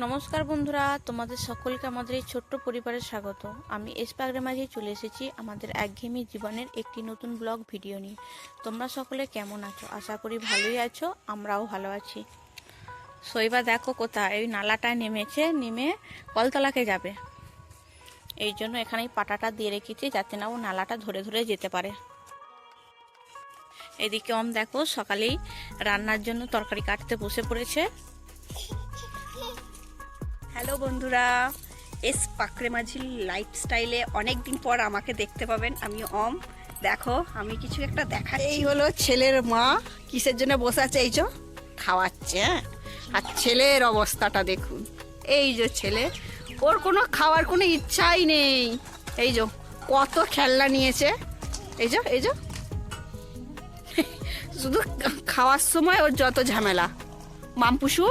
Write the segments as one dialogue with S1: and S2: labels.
S1: নমস্কার বন্ধুরা, তোমাদের সকলকে আমাদের এই ছোট্ট পরিবারে স্বাগত। আমি এসপাগ্রে মাঝে চলে এসেছি আমাদের একঘেয়েমি জীবনের একটি নতুন ব্লগ ভিডিও নিয়ে। তোমরা সকলে কেমন আছো? আশা করি ভালোই আছো, আমরাও ভালো আছি। শৈবা দেখো কোথায় ওই নালাটায় নেমেছে, নেমে কলতলাকে যাবে। এই জন্য এখানে পাটাটা দিয়ে রেখেছি যাতে না ও নালাটা ধরে ধরে যেতে পারে। এদিকে ওম দেখো সকালেই রান্নার জন্য তরকারি কাটতে বসে পড়েছে।
S2: হ্যালো বন্ধুরা, এস পাকড়ে মাঝির লাইফস্টাইলে অনেক দিন পর আমাকে দেখতে পাবেন। আমি অম দেখো, আমি কিছু একটা দেখা এই হলো ছেলের মা। কিসের জন্য বসে আছে? এই যে খাওয়াচ্ছে হ্যাঁ? আর ছেলের অবস্থাটা দেখুন। এই যে ছেলে, ওর কোনো খাওয়ার কোনো ইচ্ছাই নেই। এই যে, কত খেলনা নিয়েছে। এই যে এই যে। শুধু খাওয়ার সময় ওর যত ঝামেলা। মামপুসু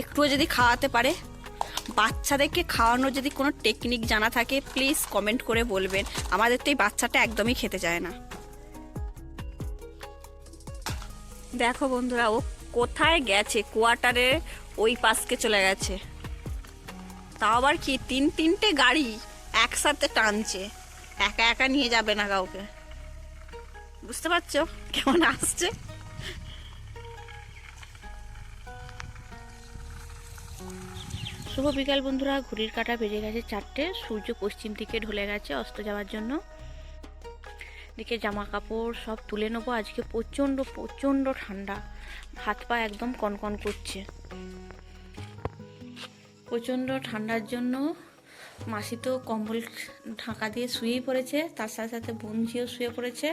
S2: একটুও যদি খাওয়াতে পারে। বাচ্চাদেরকে খাওয়ানোর যদি কোনো টেকনিক জানা থাকে প্লিজ কমেন্ট করে বলবেন। আমাদের তো এই বাচ্চাটা একদমই খেতে চায় না। দেখো বন্ধুরা, ও কোথায় গেছে? কোয়ার্টারে ওই পাশকে চলে গেছে। তাও আবার কি? তিন তিনটে গাড়ি একসাথে টানছে। একা একা নিয়ে যাবে না কাউকে। বুঝতে পারছ? কেমন আসছে?
S1: শুভ বিকাল বন্ধুরা, ঘড়ির কাঁটা বেজে গেছে চারটে, সূর্য পশ্চিম দিকে ঢলে গেছে অস্ত যাওয়ার জন্য। দিকে জামা কাপড় সব তুলে নেব, আজকে প্রচণ্ড প্রচণ্ড ঠান্ডা, হাত পা একদম কনকন করছে। প্রচণ্ড ঠান্ডার জন্য মাসি তো কম্বল ঢাকা দিয়ে শুয়েই পড়েছে, তার সাথে সাথে বঞ্জিও শুয়ে পড়েছে।